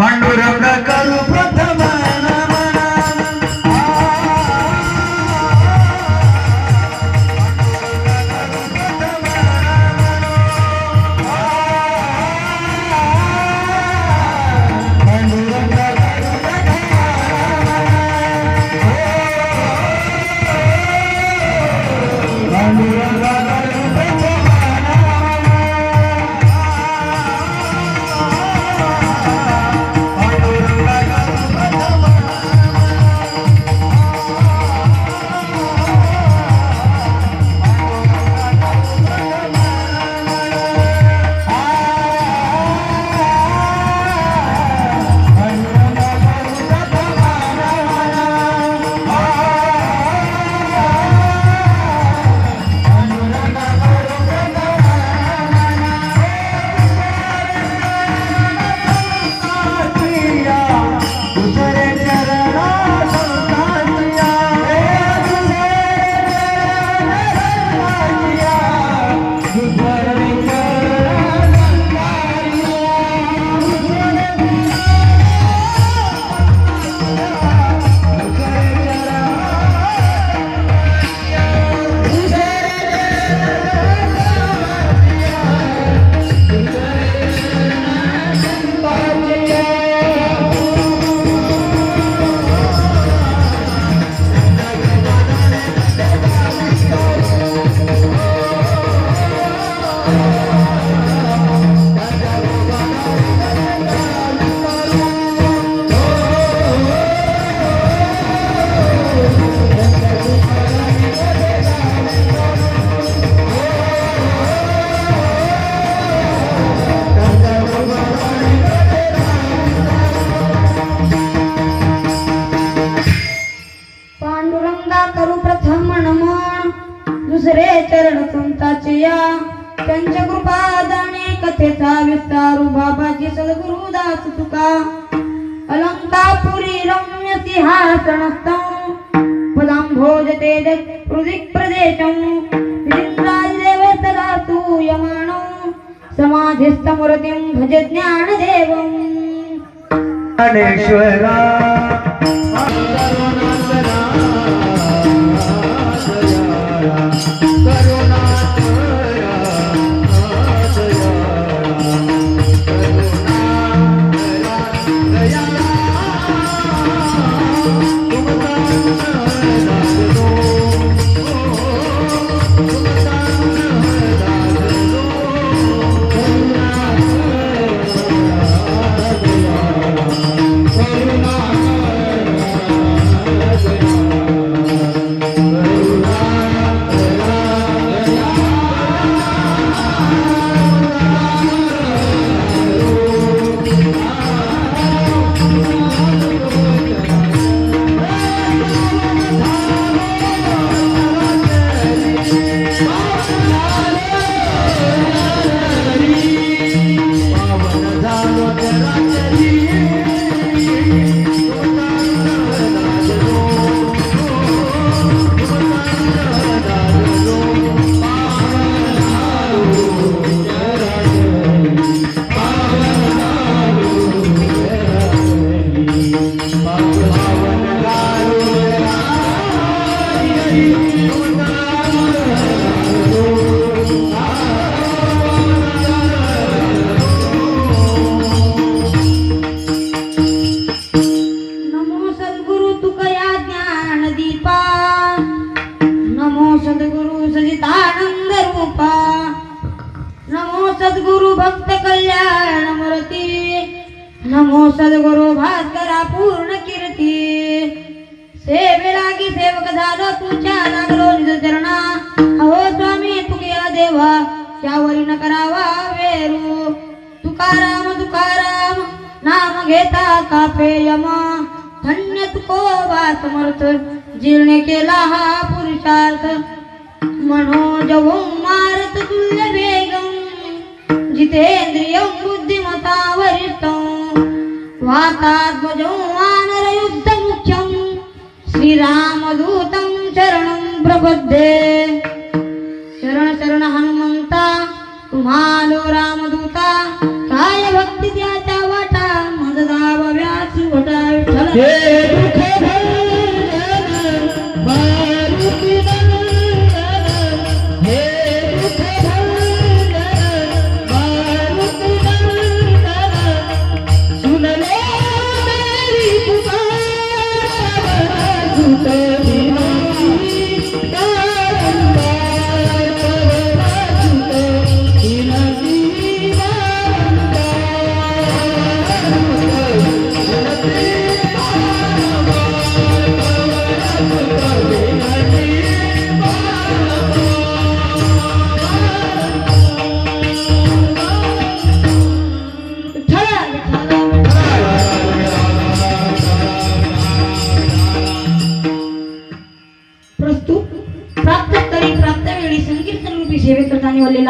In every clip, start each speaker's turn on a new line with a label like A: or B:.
A: पांडुरंग करू
B: कथेचा विस्तारू बाबाजी सद्गुरु दास तुका. अलंकापुरी रम्य सिंहासनस्थं पदांभोज तेज हृदिक प्रदेशं. विराजदेव सदा सूयमानो समाधिस्थमूर्तिं भज ज्ञानदेवम्
A: ज्ञानेश्वरा.
B: देवा त्यावरी न करावा वेरू. तुकाराम तुकाराम नाम घेता कापे यमा धन्य तुकोबा समर्थ जीर्णे केला हा पुरुषार्थ. मनोज मारत तुल्य वेगम जितेंद्रिय बुद्धिमता वरिष्ठ वातात्मजो वानर मुख्यं श्रीरामदूतं शरणं प्रबद्धे. तुम्हालो रामदूता काय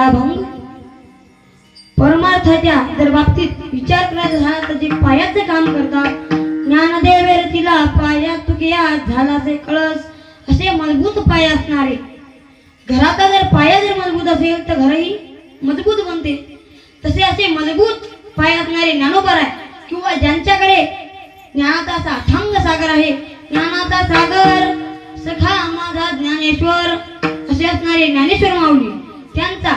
B: करताना परमार्थाच्या जर बाबतीत विचार करायचा झाला तर जे पायाचे काम करतात ज्ञानदेवेर तिला पाया तुकया झाला कळस असे मजबूत पाय असणारे. घराचा जर पाया जर मजबूत असेल तर घरही मजबूत बनते. तसे असे मजबूत पाय असणारे ज्ञानोबर आहे किंवा ज्यांच्याकडे ज्ञानाचा असा अथांग सागर आहे ज्ञानाचा सागर सखा माझा ज्ञानेश्वर असे असणारे ज्ञानेश्वर माऊली. त्यांचा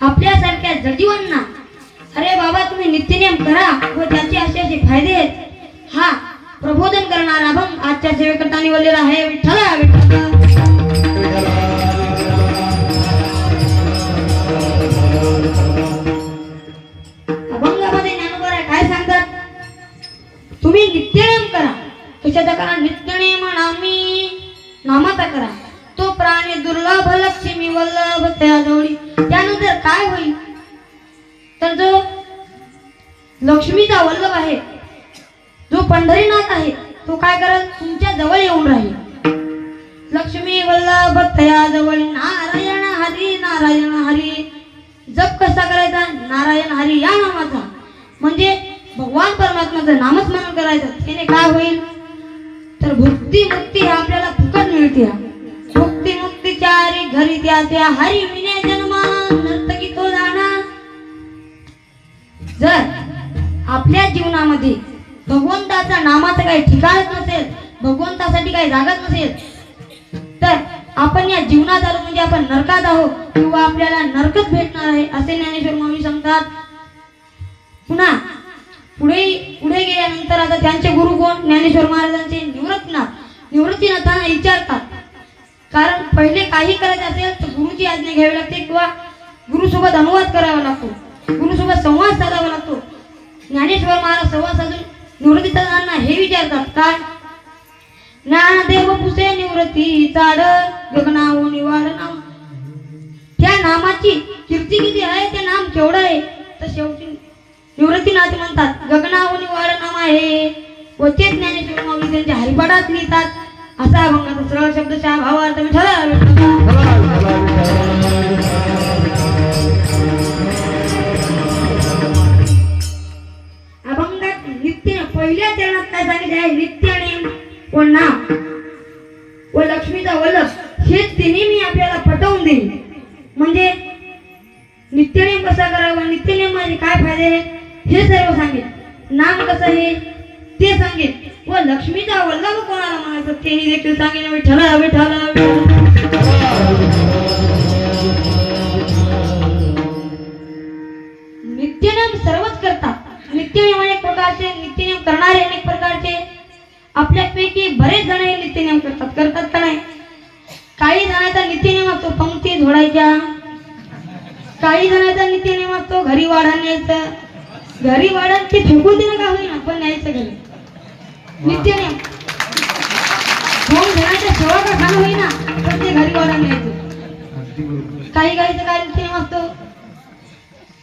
B: आपल्यासारख्या जजीवांना अरे बाबा तुम्ही नित्यनेम करा व त्याचे असे असे फायदे आहेत. हा प्रबोधन करणारा भंग आजच्या सेवेकरता निवडलेला आहे विठ्ठला पंढरीनाथ आहे तो काय करत तुमच्या जवळ येऊन राहील. लक्ष्मी वल्लभ तया जवळ नारायण हरी नारायण हरी. जप कसा करायचा? नारायण हरी या नामाचा म्हणजे भगवान परमात्माचं म्हणून करायचं. त्याने काय होईल? तर भुक्ती मुक्ती आपल्याला फुकट मिळते भुक्ती मुक्ती चारी घरी त्या त्या हरी विने जन्मा नर्तकी तो जाणार. जर आपल्या जीवनामध्ये भगवंताच्या नामाचं काही ठिकाणच नसेल भगवंतासाठी काही जागत नसेल तर आपण या जीवनात आलो म्हणजे आपण नरकात आहोत किंवा आपल्याला नरकच भेटणार आहे असे ज्ञानेश्वर मामी सांगतात. पुन्हा पुढे पुढे गेल्यानंतर आता त्यांचे गुरु कोण? ज्ञानेश्वर महाराजांचे निवृत्तनाथ. निवृत्तीनाथांना विचारतात. कारण पहिले काही करायचं असेल तर गुरुची आज्ञा घ्यावी लागते किंवा गुरुसोबत अनुवाद करावा लागतो. गुरुसोबत संवाद साधावा लागतो. ज्ञानेश्वर महाराज संवाद साधून निवृत्तीदारांना हे विचारतात काय? ज्ञानदेव पुसे निवृत्ती चाड जगनाव निवाड नाम त्या नामाची कीर्ती किती आहे? ते नाम केवढं आहे? तर शेवटी निवृत्तीनाथ म्हणतात गगनाव निवाड नाम आहे. वचे ज्ञानेश्वर माऊली त्यांच्या हरिपाठात लिहितात. असा अभंगाचा सरळ शब्द भावार्थ व लक्ष्मीचा वल्लभ कोणाला म्हणायचं? तेही देखील सांगेन विठ्ठला विठ्ठला विठ्ठला. नित्यनेम सर्वच करतात. नित्यनेम अनेक प्रकारचे नित्यनेम करणारे अनेक प्रकारचे. आपल्यापैकी बरेच जण हे नित्यनेम करतात. करतात का नाही? काही जणांचा नित्यनेम असतो पंक्ती झोडायच्या काही जणांचा नित्यनेम असतो घरी वाढा घरी वाढत ते फेकून देणं का होईना? पण न्यायचं घरी. नित्यनेम दोन जणांच्या सेवा का खाणं होईना पण ते घरी वाढा न्यायचं काही काहीचं काय नित्यनेम असतो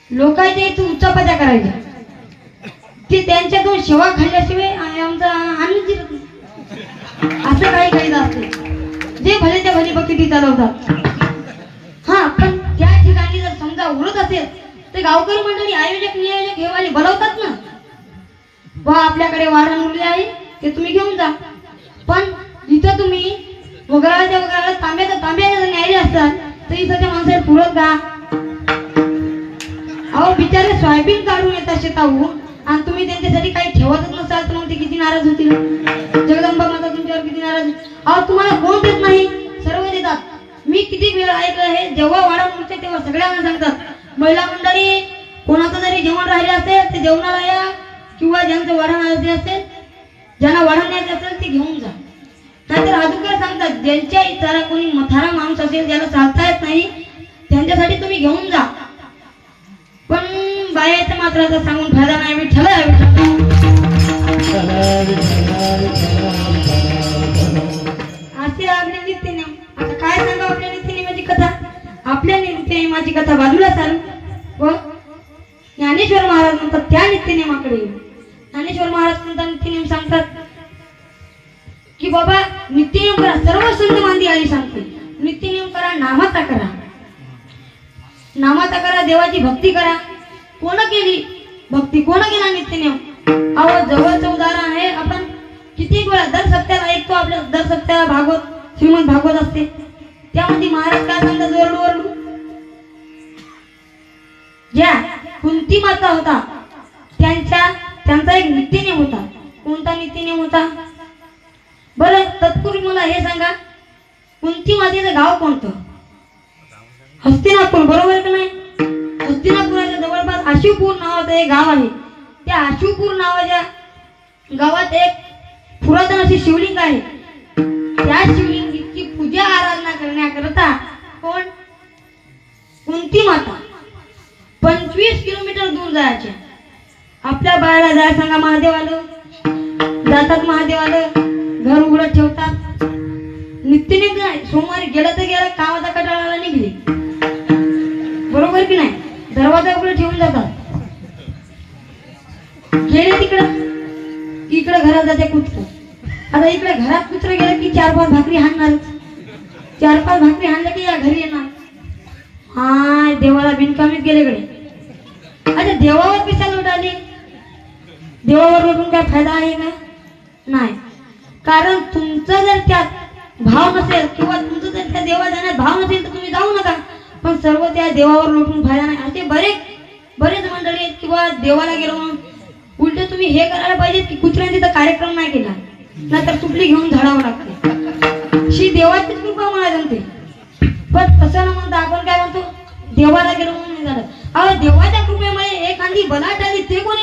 B: लोकांच्या इथून उच्चापात्या करायच्या ते त्यांच्यातून सेवा खाल्ल्याशिवाय आ- आमचा आनंद जिरत असं काही काही असते. जे भले त्या भले बकेटी चालवतात. हा पण त्या ठिकाणी जर समजा उरत असेल तर गावकरी मंडळी आयोजक नियोजक घेवाले बोलवतात ना. वा आपल्याकडे वाढण उरले आहे. ते तुम्ही घेऊन जा. पण जिथं तुम्ही वगळाच्या वगळाला तांब्याचा तांब्या जर असतात तर इथं त्या माणसाला पुरत का बिचारे सोयाबीन काढून येतात शेताहून आणि तुम्ही त्यांच्यासाठी काही ठेवतच नसाल तर मग ते किती नाराज होतील? जगदंबा माता तुमच्यावर किती नाराज होईल? अहो तुम्हाला कोण देत नाही? सर्व देतात. मी किती वेळ ऐकलं हे जेव्हा वाडा उठते तेव्हा सगळ्यांना सांगतात महिला मंडळी कोणाचं जरी जेवण राहिले असेल ते जेवणाला या किंवा ज्यांचं वाढा आले असेल ज्यांना वाढण असेल ते घेऊन जा. नाहीतर अजून सांगतात? ज्यांच्या इतर कोणी मथारा माणूस असेल ज्याला चालता येत नाही त्यांच्यासाठी तुम्ही घेऊन जा. पण बायाचं मात्र आता सांगून फायदा नाही विठ्ठल आहे असे आपल्या नीतीने आता काय सांगा आपल्या नित्यनेमाची कथा? आपल्या नित्यनेमाची कथा बाजूला चालू. व ज्ञानेश्वर महाराज म्हणतात त्या नित्यनेमाकडे येऊ. ज्ञानेश्वर महाराज कोणता सांगतात की बाबा नित्यनियम करा. सर्व संत मांदी आई सांगते. नित्यनियम करा नामाचा करा. नामाचा करा देवाची भक्ती करा. कोण केली? भक्ती कोण केला नित्यनियम अहो जवळचं उदाहरण आहे आपण किती वेळा दर सप्त्याला ऐकतो आपल्या दर सप्त्याला भागवत श्रीमंत भागवत असते. त्यामध्ये महाराज काय सांगतात? ओरडू ओरडू. ज्या कुंती माता होता त्यांच्या त्यांचा एक नित्यनेम होता. कोणता नित्यनेम होता? बरं तत्पूर्वी मला हे सांगा कुंती मातेचं गाव कोणतं? हस्तिनापूर बरोबर का नाही? हस्तिनापुराच्या जवळपास आशिवपूर नावाचं एक गाव आहे. त्या आशिवपूर नावाच्या गावात एक पुरातन अशी शिवलिंग आहे. त्या शिवलिंगीची पूजा आराधना करण्याकरता कोण? कुंती माता. पंचवीस किलोमीटर दूर जायचे. आपल्या बाळाला जाय सांगा महादेव आलं जातात महादेव आलं घर उघडं ठेवतात. नित्य नाही सोमवारी गेलं तर गेलं कामाचा कटाळाला निघले. बरोबर की नाही? दरवाजा उघडं ठेवून जातात. गेले तिकडं. इकडे घरात जाते कुत्र. आता इकडे घरात कुत्र गेलं की चार पाच भाकरी हाणणार. चार पाच भाकरी हाणलं की या घरी येणार. हाय देवाला बिनकामीत गेले कडे अच्छा देवावर कशा लोट आली देवावर लोटून काय फायदा आहे का? नाही. कारण तुमचा जर त्यात भाव नसेल किंवा तुमचं जर त्या देवा जाण्यात भाव नसेल तर तुम्ही जाऊ नका. पण सर्व त्या देवावर लोटून फायदा नाही. असे बरेच बरेच मंडळी आहेत किंवा देवाला गेलो म्हणून उलट तुम्ही हे करायला पाहिजे की कुत्र्याने तिथं कार्यक्रम नाही केला. नाहीतर तुपली घेऊन झाडावं लागते शी देवाचीच कृपा म्हणा जमते. पण तसं ना म्हणता आपण काय म्हणतो? देवाला गेलो म्हणून नाही झालं. अहो देवाच्या कृपेमुळे एखादी बलाट आली ते कोणी